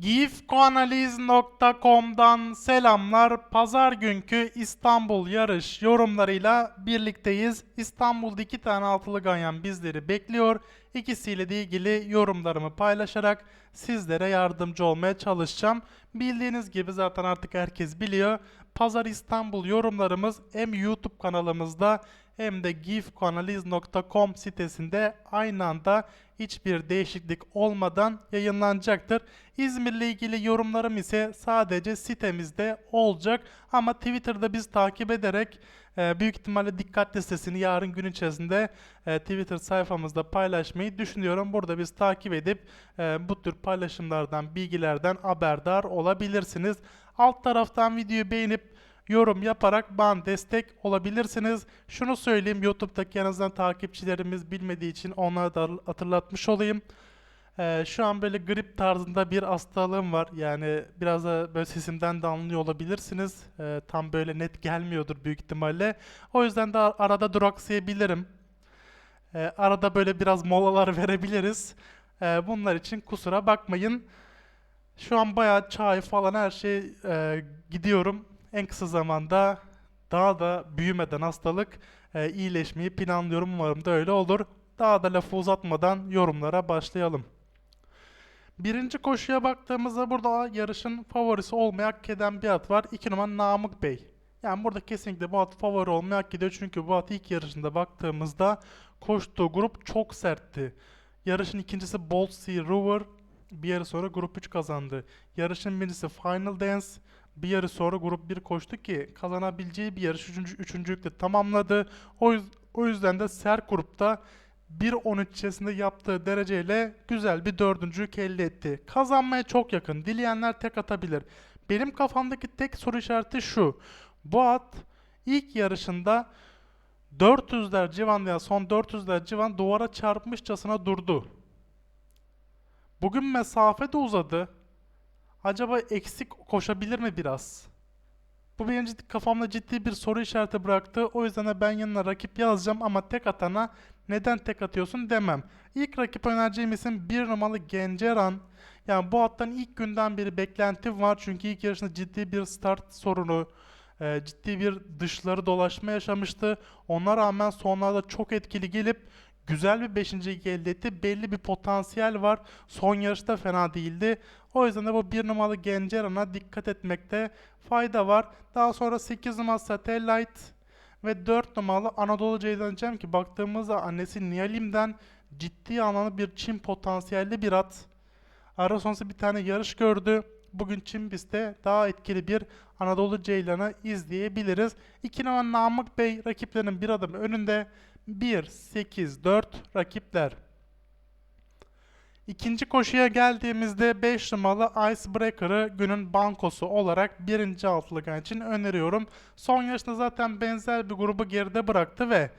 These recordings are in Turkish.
gifkoanaliz.com'dan selamlar. Pazar günkü İstanbul yarış yorumlarıyla birlikteyiz. İstanbul'da iki tane altılı ganyan bizleri bekliyor. İkisiyle de ilgili yorumlarımı paylaşarak sizlere yardımcı olmaya çalışacağım. Bildiğiniz gibi zaten artık herkes biliyor. Pazar İstanbul yorumlarımız hem YouTube kanalımızda hem de gifkoanaliz.com sitesinde aynı anda hiçbir değişiklik olmadan yayınlanacaktır. İzmir'le ilgili yorumlarım ise sadece sitemizde olacak ama Twitter'da biz takip ederek e, büyük ihtimalle dikkat listesini yarın gün içerisinde e, Twitter sayfamızda paylaşmayı düşünüyorum. Burada biz takip edip e, bu tür paylaşımlardan, bilgilerden haberdar olabilirsiniz. Alt taraftan videoyu beğenip yorum yaparak bana destek olabilirsiniz. Şunu söyleyeyim YouTube'daki en azından takipçilerimiz bilmediği için onlara da hatırlatmış olayım. Ee, şu an böyle grip tarzında bir hastalığım var. Yani biraz da böyle sesimden de anlıyor olabilirsiniz. Ee, tam böyle net gelmiyordur büyük ihtimalle. O yüzden de ar- arada duraksayabilirim. Ee, arada böyle biraz molalar verebiliriz. Ee, bunlar için kusura bakmayın. Şu an bayağı çay falan her şey e, gidiyorum. En kısa zamanda daha da büyümeden hastalık e, iyileşmeyi planlıyorum. Umarım da öyle olur. Daha da lafı uzatmadan yorumlara başlayalım. Birinci koşuya baktığımızda burada yarışın favorisi olmaya hak eden bir at var. 2 numara Namık Bey. Yani burada kesinlikle bu at favori olmaya hak ediyor. Çünkü bu at ilk yarışında baktığımızda koştuğu grup çok sertti. Yarışın ikincisi Bold Sea Rover. Bir yarı sonra grup 3 kazandı. Yarışın birincisi Final Dance. Bir yarı sonra grup 1 koştu ki kazanabileceği bir yarış 3. üçüncülükle tamamladı. O, o yüzden de Ser grupta 1.13 içerisinde yaptığı dereceyle güzel bir dördüncülük elde etti. Kazanmaya çok yakın. Dileyenler tek atabilir. Benim kafamdaki tek soru işareti şu. Bu at ilk yarışında 400'ler civan veya son 400'ler civan duvara çarpmışçasına durdu. Bugün mesafe de uzadı. Acaba eksik koşabilir mi biraz? Bu benim ciddi, kafamda ciddi bir soru işareti bıraktı. O yüzden de ben yanına rakip yazacağım ama tek atana neden tek atıyorsun demem. İlk rakip önereceğim isim bir numaralı Genceran. Yani bu attan ilk günden beri beklentim var. Çünkü ilk yarışında ciddi bir start sorunu, e, ciddi bir dışları dolaşma yaşamıştı. Ona rağmen sonlarda çok etkili gelip güzel bir beşincilik elde etti. Belli bir potansiyel var. Son yarışta fena değildi. O yüzden de bu bir numaralı Genceran'a dikkat etmekte fayda var. Daha sonra 8 numaralı Satellite ve 4 numaralı Anadolu Ceylan diyeceğim ki baktığımızda annesi Nihalim'den ciddi anlamda bir Çin potansiyelli bir at. Ara sonrası bir tane yarış gördü. Bugün Çin pistte daha etkili bir Anadolu Ceylan'ı izleyebiliriz. 2 numaralı Namık Bey rakiplerinin bir adım önünde. 1, 8, 4 rakipler. İkinci koşuya geldiğimizde 5 numaralı Icebreaker'ı günün bankosu olarak birinci altılıgan için öneriyorum. Son yarışta zaten benzer bir grubu geride bıraktı ve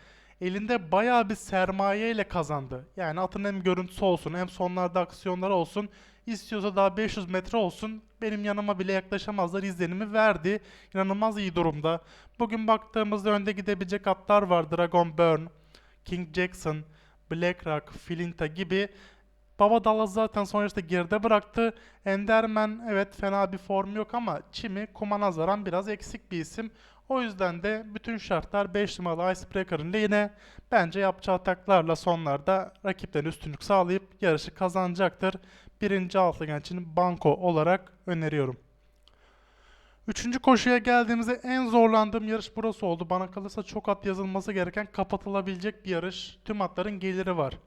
elinde bayağı bir sermaye ile kazandı. Yani atın hem görüntüsü olsun hem sonlarda aksiyonları olsun. İstiyorsa daha 500 metre olsun benim yanıma bile yaklaşamazlar izlenimi verdi. İnanılmaz iyi durumda. Bugün baktığımızda önde gidebilecek atlar var. Dragon Burn, King Jackson, BlackRock, Filinta gibi Baba Dallas zaten son yarışta geride bıraktı. Enderman evet fena bir form yok ama Çimi kuma nazaran biraz eksik bir isim. O yüzden de bütün şartlar 5 numaralı Icebreaker'ın lehine bence yapacağı ataklarla sonlarda rakipten üstünlük sağlayıp yarışı kazanacaktır. Birinci altıgen banko olarak öneriyorum. Üçüncü koşuya geldiğimizde en zorlandığım yarış burası oldu. Bana kalırsa çok at yazılması gereken kapatılabilecek bir yarış. Tüm atların geliri var.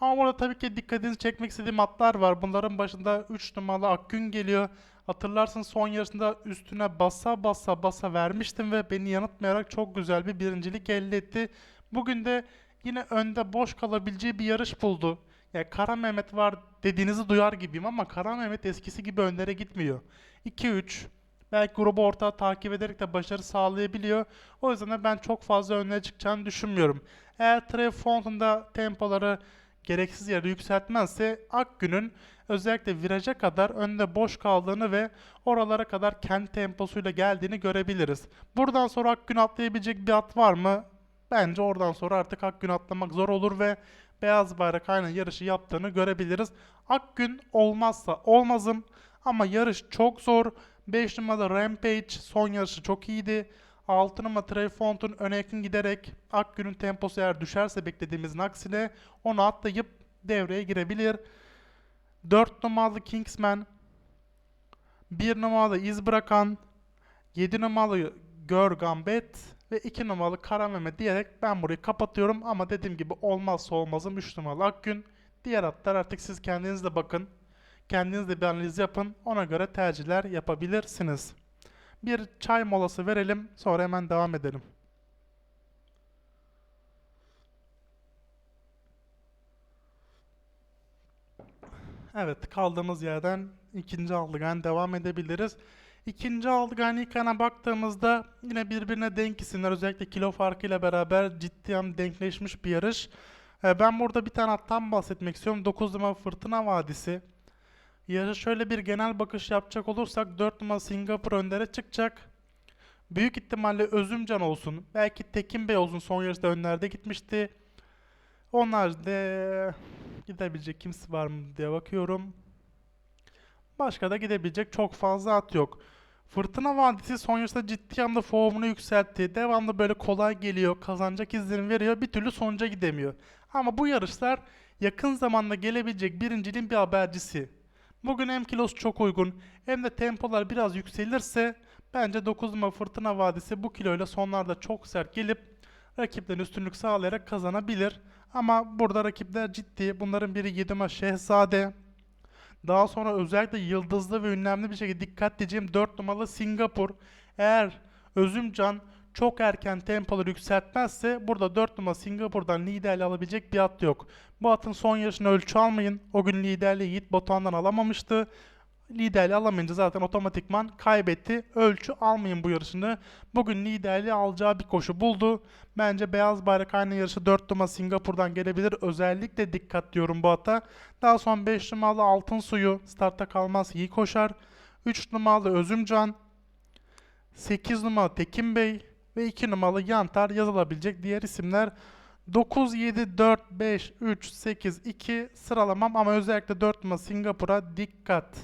Ama burada tabii ki dikkatinizi çekmek istediğim atlar var. Bunların başında 3 numaralı Akgün geliyor. Hatırlarsın son yarışında üstüne basa basa basa vermiştim ve beni yanıltmayarak çok güzel bir birincilik elde etti. Bugün de yine önde boş kalabileceği bir yarış buldu. Ya Kara Mehmet var dediğinizi duyar gibiyim ama Kara Mehmet eskisi gibi önlere gitmiyor. 2-3 belki grubu ortağı takip ederek de başarı sağlayabiliyor. O yüzden de ben çok fazla önüne çıkacağını düşünmüyorum. Eğer Trev Fountain'da tempoları gereksiz yere yükseltmezse Akgün'ün özellikle viraja kadar önde boş kaldığını ve oralara kadar kendi temposuyla geldiğini görebiliriz. Buradan sonra Akgün atlayabilecek bir at var mı? Bence oradan sonra artık Akgün atlamak zor olur ve beyaz bayrak aynen yarışı yaptığını görebiliriz. Akgün olmazsa olmazım Ama yarış çok zor. 5 numaralı Rampage son yarışı çok iyiydi. 6 numara Treyfont'un öne yakın giderek Akgün'ün temposu eğer düşerse beklediğimizin aksine onu atlayıp devreye girebilir. 4 numaralı Kingsman 1 numaralı iz bırakan 7 numaralı Gör ve 2 numaralı Kara Mehmet diyerek ben burayı kapatıyorum ama dediğim gibi olmazsa olmazım 3 numaralı Akgün. Diğer atlar artık siz kendiniz de bakın. Kendiniz de bir analiz yapın. Ona göre tercihler yapabilirsiniz. Bir çay molası verelim sonra hemen devam edelim. Evet kaldığımız yerden ikinci aldıgan devam edebiliriz. İkinci aldıgan ilk ana baktığımızda yine birbirine denk isimler özellikle kilo farkıyla beraber ciddi hem denkleşmiş bir yarış. Ee, Ben burada bir tane attan bahsetmek istiyorum. 9 numara Fırtına Vadisi. Yarışa şöyle bir genel bakış yapacak olursak 4 numara Singapur öndere çıkacak. Büyük ihtimalle Özümcan olsun. Belki Tekin Bey olsun son yarışta önlerde gitmişti. Onlar da gidebilecek kimse var mı diye bakıyorum. Başka da gidebilecek çok fazla at yok. Fırtına Vadisi son yarışta ciddi anlamda formunu yükseltti. Devamlı böyle kolay geliyor, kazanacak izlenim veriyor. Bir türlü sonuca gidemiyor. Ama bu yarışlar yakın zamanda gelebilecek birinciliğin bir habercisi. Bugün hem kilosu çok uygun hem de tempolar biraz yükselirse bence 9 numara Fırtına Vadisi bu kiloyla sonlarda çok sert gelip rakiplerin üstünlük sağlayarak kazanabilir. Ama burada rakipler ciddi. Bunların biri 7 numara Şehzade. Daha sonra özellikle yıldızlı ve ünlemli bir şekilde dikkat diyeceğim 4 numaralı Singapur. Eğer Özümcan çok erken tempoları yükseltmezse burada 4 numara Singapur'dan liderliği alabilecek bir at yok. Bu atın son yarışını ölçü almayın. O gün liderliği Yiğit Batuhan'dan alamamıştı. Liderliği alamayınca zaten otomatikman kaybetti. Ölçü almayın bu yarışını. Bugün liderliği alacağı bir koşu buldu. Bence beyaz bayrak aynı yarışı 4 numara Singapur'dan gelebilir. Özellikle dikkat diyorum bu ata. Daha sonra 5 numaralı Altın Suyu startta kalmaz iyi koşar. 3 numaralı Özümcan. 8 numaralı Tekin Bey ve 2 numaralı Yantar yazılabilecek diğer isimler 9, 7, 4, 5, 3, 8, 2 sıralamam ama özellikle 4 numara Singapur'a dikkat.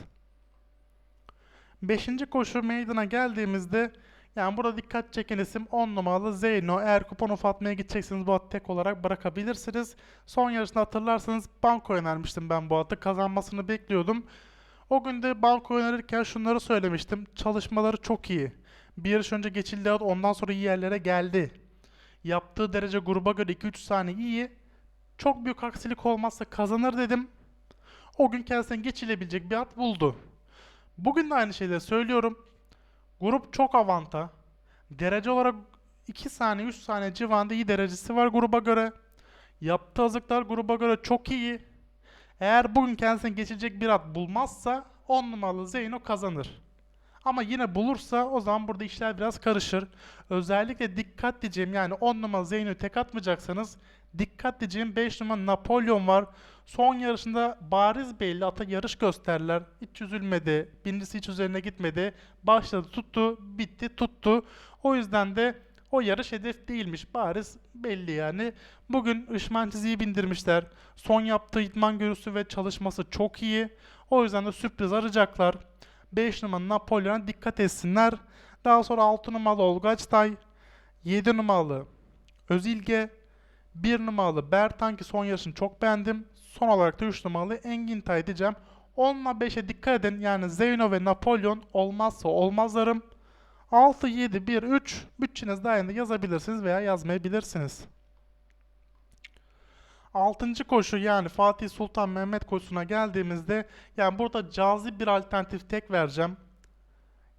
Beşinci koşu meydana geldiğimizde yani burada dikkat çeken isim 10 numaralı Zeyno. Eğer kupon ufatmaya gidecekseniz bu atı tek olarak bırakabilirsiniz. Son yarışında hatırlarsanız banko önermiştim ben bu atı. Kazanmasını bekliyordum. O gün de banko önerirken şunları söylemiştim. Çalışmaları çok iyi. Bir yarış önce geçildi at ondan sonra iyi yerlere geldi. Yaptığı derece gruba göre 2-3 saniye iyi. Çok büyük aksilik olmazsa kazanır dedim. O gün kendisine geçilebilecek bir at buldu. Bugün de aynı şeyleri söylüyorum. Grup çok avanta. Derece olarak 2 saniye 3 saniye civarında iyi derecesi var gruba göre. Yaptığı hazırlıklar gruba göre çok iyi. Eğer bugün kendisine geçecek bir at bulmazsa 10 numaralı Zeyno kazanır. Ama yine bulursa o zaman burada işler biraz karışır. Özellikle dikkat diyeceğim yani 10 numara Zeyno'yu tek atmayacaksanız dikkat diyeceğim 5 numara Napolyon var. Son yarışında bariz belli ata yarış gösterdiler. Hiç üzülmedi. Birincisi hiç üzerine gitmedi. Başladı tuttu, bitti tuttu. O yüzden de o yarış hedef değilmiş. Bariz belli yani. Bugün Işman çiziyi bindirmişler. Son yaptığı idman görüntüsü ve çalışması çok iyi. O yüzden de sürpriz arayacaklar. 5 numaralı Napolyon'a dikkat etsinler. Daha sonra 6 numaralı Olga Açtay, 7 numaralı Özilge, 1 numaralı Bertan ki son yarışını çok beğendim. Son olarak da 3 numaralı Engin Tay diyeceğim. 10 ile 5'e dikkat edin. Yani Zeyno ve Napolyon olmazsa olmazlarım. 6, 7, 1, 3 bütçeniz dahilinde yazabilirsiniz veya yazmayabilirsiniz. Altıncı koşu yani Fatih Sultan Mehmet koşusuna geldiğimizde yani burada cazip bir alternatif tek vereceğim.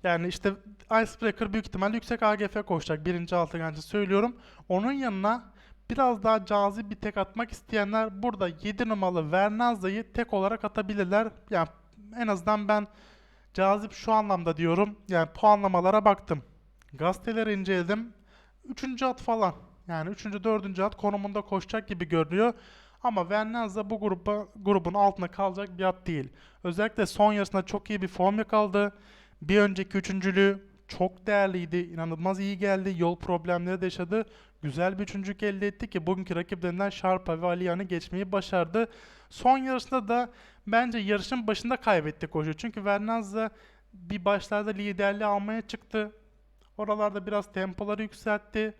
Yani işte Icebreaker büyük ihtimalle yüksek AGF koşacak birinci altıncı söylüyorum. Onun yanına biraz daha cazip bir tek atmak isteyenler burada 7 numaralı Vernaza'yı tek olarak atabilirler. Yani en azından ben cazip şu anlamda diyorum. Yani puanlamalara baktım. Gazeteleri inceledim. Üçüncü at falan. Yani üçüncü, dördüncü at konumunda koşacak gibi görünüyor. Ama Vernazza bu gruba, grubun altında kalacak bir at değil. Özellikle son yarısında çok iyi bir form yakaladı. Bir önceki üçüncülüğü çok değerliydi. inanılmaz iyi geldi. Yol problemleri de yaşadı. Güzel bir üçüncülük elde etti ki bugünkü rakiplerinden Sharpa ve Aliyan'ı geçmeyi başardı. Son yarışında da bence yarışın başında kaybetti koşu. Çünkü Vernazza bir başlarda liderliği almaya çıktı. Oralarda biraz tempoları yükseltti.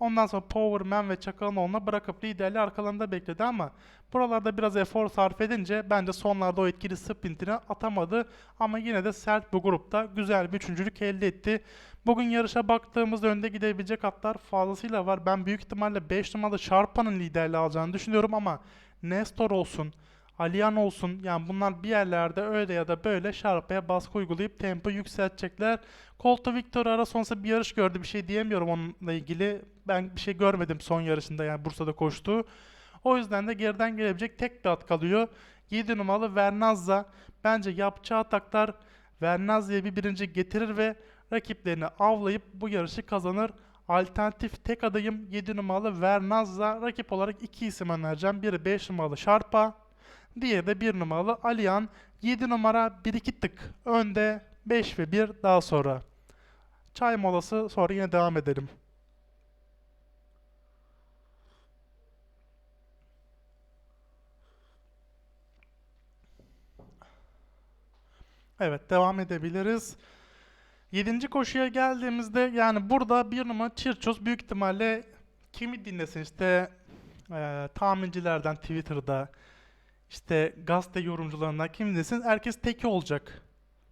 Ondan sonra Powerman ve Çakaloğlu'na bırakıp liderliği arkalarında bekledi ama buralarda biraz efor sarf edince bence sonlarda o etkili sprintini atamadı. Ama yine de sert bir grupta güzel bir üçüncülük elde etti. Bugün yarışa baktığımızda önde gidebilecek atlar fazlasıyla var. Ben büyük ihtimalle 5 numaralı Sharpa'nın liderliği alacağını düşünüyorum ama Nestor olsun, Aliyan olsun yani bunlar bir yerlerde öyle ya da böyle Sharpa'ya baskı uygulayıp tempo yükseltecekler. Colto Victor ara sonrası bir yarış gördü bir şey diyemiyorum onunla ilgili. Ben bir şey görmedim son yarışında yani Bursa'da koştuğu. O yüzden de geriden gelebilecek tek bir at kalıyor. 7 numaralı Vernazza. Bence yapacağı ataklar Vernazza'ya bir birinci getirir ve rakiplerini avlayıp bu yarışı kazanır. Alternatif tek adayım 7 numaralı Vernazza. Rakip olarak iki isim önereceğim. Biri 5 numaralı Sharpa. Diğeri de 1 numaralı Aliyan. 7 numara 1-2 tık önde 5 ve 1 daha sonra. Çay molası sonra yine devam edelim. Evet devam edebiliriz. Yedinci koşuya geldiğimizde yani burada bir numara Çirçoz büyük ihtimalle kimi dinlesin işte eee, tahmincilerden Twitter'da işte gazete yorumcularından kim dinlesin herkes teki olacak.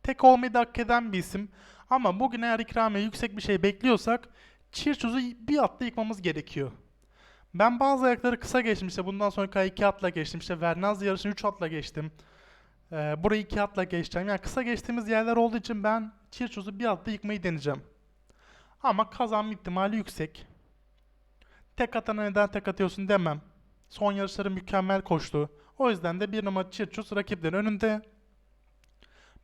Tek olmayı da hak eden bir isim. Ama bugün eğer ikramiye yüksek bir şey bekliyorsak Çirçoz'u bir atla yıkmamız gerekiyor. Ben bazı ayakları kısa geçtim işte bundan sonra iki atla geçtim işte Vernaz yarışını 3 atla geçtim. Ee, burayı iki atla geçeceğim. Yani kısa geçtiğimiz yerler olduğu için ben Çirçoz'u bir atla yıkmayı deneyeceğim. Ama kazanma ihtimali yüksek. Tek atana neden tek atıyorsun demem. Son yarışları mükemmel koştu. O yüzden de bir numara Çirçoz rakiplerin önünde.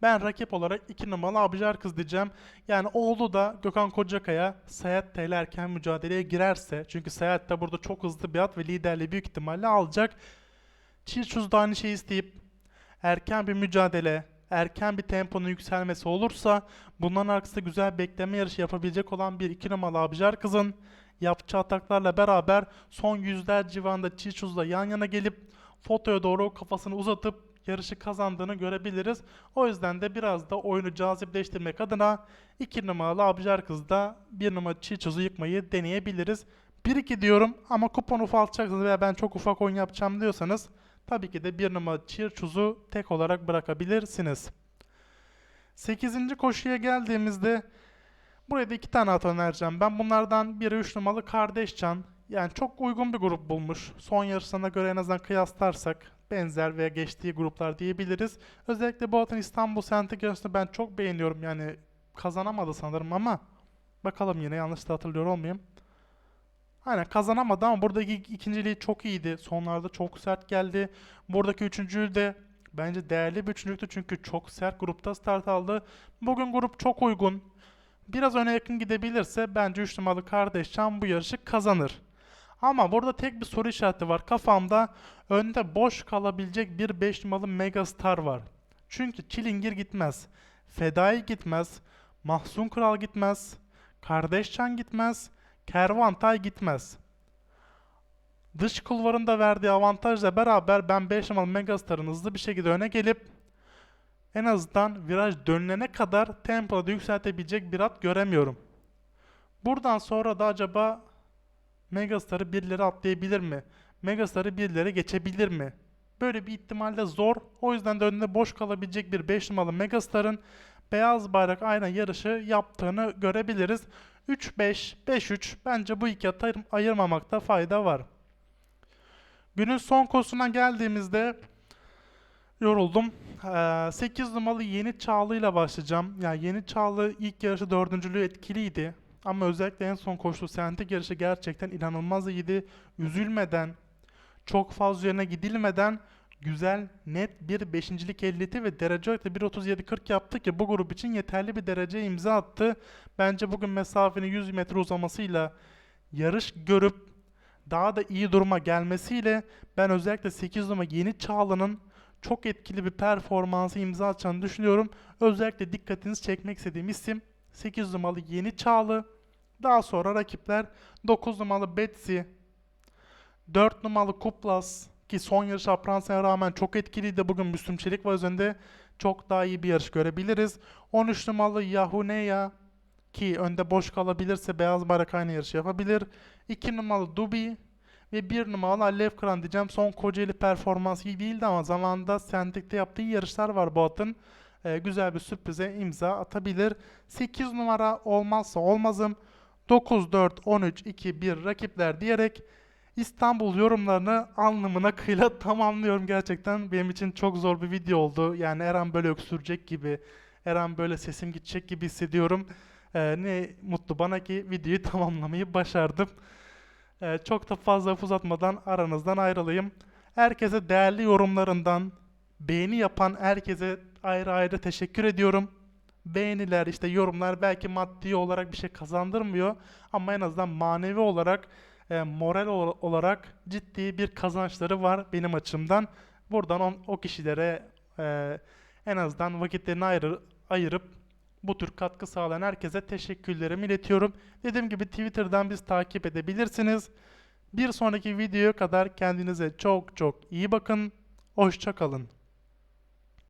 Ben rakip olarak iki numaralı Abijar kız diyeceğim. Yani oğlu da Gökhan Kocakaya Sayat ile erken mücadeleye girerse çünkü Sayat da burada çok hızlı bir at ve liderliği büyük ihtimalle alacak. Çirçoz da aynı şeyi isteyip erken bir mücadele, erken bir temponun yükselmesi olursa bunların arkasında güzel bekleme yarışı yapabilecek olan bir iki numaralı Abijar kızın yapacağı ataklarla beraber son yüzler civarında Çirçuz'la yan yana gelip fotoya doğru kafasını uzatıp yarışı kazandığını görebiliriz. O yüzden de biraz da oyunu cazipleştirmek adına 2 numaralı Abijar kızda 1 numara Çirçuz'u yıkmayı deneyebiliriz. 1-2 diyorum ama kupon ufaltacaksınız veya ben çok ufak oyun yapacağım diyorsanız tabii ki de 1 numara Çirçuz'u tek olarak bırakabilirsiniz. 8. koşuya geldiğimizde buraya da iki tane at önereceğim. Ben bunlardan biri 3 numaralı Kardeşcan. Yani çok uygun bir grup bulmuş. Son yarışlarına göre en azından kıyaslarsak benzer veya geçtiği gruplar diyebiliriz. Özellikle bu atın İstanbul Sentik yarışını ben çok beğeniyorum. Yani kazanamadı sanırım ama bakalım yine yanlış da hatırlıyor olmayayım. Aynen kazanamadı ama buradaki ikinciliği çok iyiydi. Sonlarda çok sert geldi. Buradaki üçüncülüğü de bence değerli bir üçüncülüktü çünkü çok sert grupta start aldı. Bugün grup çok uygun. Biraz öne yakın gidebilirse bence 3 numaralı Kardeşcan bu yarışı kazanır. Ama burada tek bir soru işareti var kafamda. Önde boş kalabilecek bir 5 numaralı Megastar var. Çünkü Çilingir gitmez. Fedai gitmez. Mahsun Kral gitmez. Kardeşcan gitmez. Kervantay gitmez. Dış kulvarında verdiği avantajla beraber ben 5 numaralı Megastar'ın hızlı bir şekilde öne gelip en azından viraj dönülene kadar tempoda yükseltebilecek bir at göremiyorum. Buradan sonra da acaba Megastar'ı birileri atlayabilir mi? Megastar'ı birileri geçebilir mi? Böyle bir ihtimal de zor. O yüzden de önünde boş kalabilecek bir 5 numaralı Megastar'ın beyaz bayrak ayna yarışı yaptığını görebiliriz. 3-5, 5-3 bence bu iki atı ayır- ayırmamakta fayda var. Günün son koşusuna geldiğimizde yoruldum. Ee, 8 numaralı Yeni Çağlı ile başlayacağım. Yani Yeni Çağlı ilk yarışı dördüncülüğü etkiliydi. Ama özellikle en son koştuğu sentik yarışı gerçekten inanılmaz iyiydi. Üzülmeden, çok fazla üzerine gidilmeden güzel, net bir beşincilik elde ve derece olarak da 1.37.40 yaptı ki bu grup için yeterli bir dereceye imza attı. Bence bugün mesafenin 100 metre uzamasıyla yarış görüp daha da iyi duruma gelmesiyle ben özellikle 8 numara Yeni Çağlı'nın çok etkili bir performansı imza atacağını düşünüyorum. Özellikle dikkatinizi çekmek istediğim isim 8 numaralı Yeni Çağlı. Daha sonra rakipler 9 numaralı Betsy, 4 numaralı Kuplas, ki son yarış Fransa'ya rağmen çok etkiliydi. Bugün Müslüm Çelik var üzerinde çok daha iyi bir yarış görebiliriz. 13 numaralı Yahuneya ki önde boş kalabilirse beyaz bayrak aynı yarışı yapabilir. 2 numaralı Dubi ve 1 numaralı Alev Kıran diyeceğim. Son Kocaeli performansı iyi değildi ama zamanında Sentik'te yaptığı yarışlar var bu atın. Ee, güzel bir sürprize imza atabilir. 8 numara olmazsa olmazım. 9, 4, 13, 2, 1 rakipler diyerek İstanbul yorumlarını alnımına kıyla tamamlıyorum gerçekten. Benim için çok zor bir video oldu. Yani her an böyle öksürecek gibi, her an böyle sesim gidecek gibi hissediyorum. Ee, ne mutlu bana ki videoyu tamamlamayı başardım. Ee, çok da fazla uzatmadan aranızdan ayrılayım. Herkese değerli yorumlarından, beğeni yapan herkese ayrı ayrı teşekkür ediyorum. Beğeniler, işte yorumlar belki maddi olarak bir şey kazandırmıyor ama en azından manevi olarak, e, moral ol- olarak ciddi bir kazançları var benim açımdan. Buradan on- o kişilere e, en azından vakitlerini ayrı, ayırıp bu tür katkı sağlayan herkese teşekkürlerimi iletiyorum. Dediğim gibi Twitter'dan biz takip edebilirsiniz. Bir sonraki videoya kadar kendinize çok çok iyi bakın. Hoşça kalın.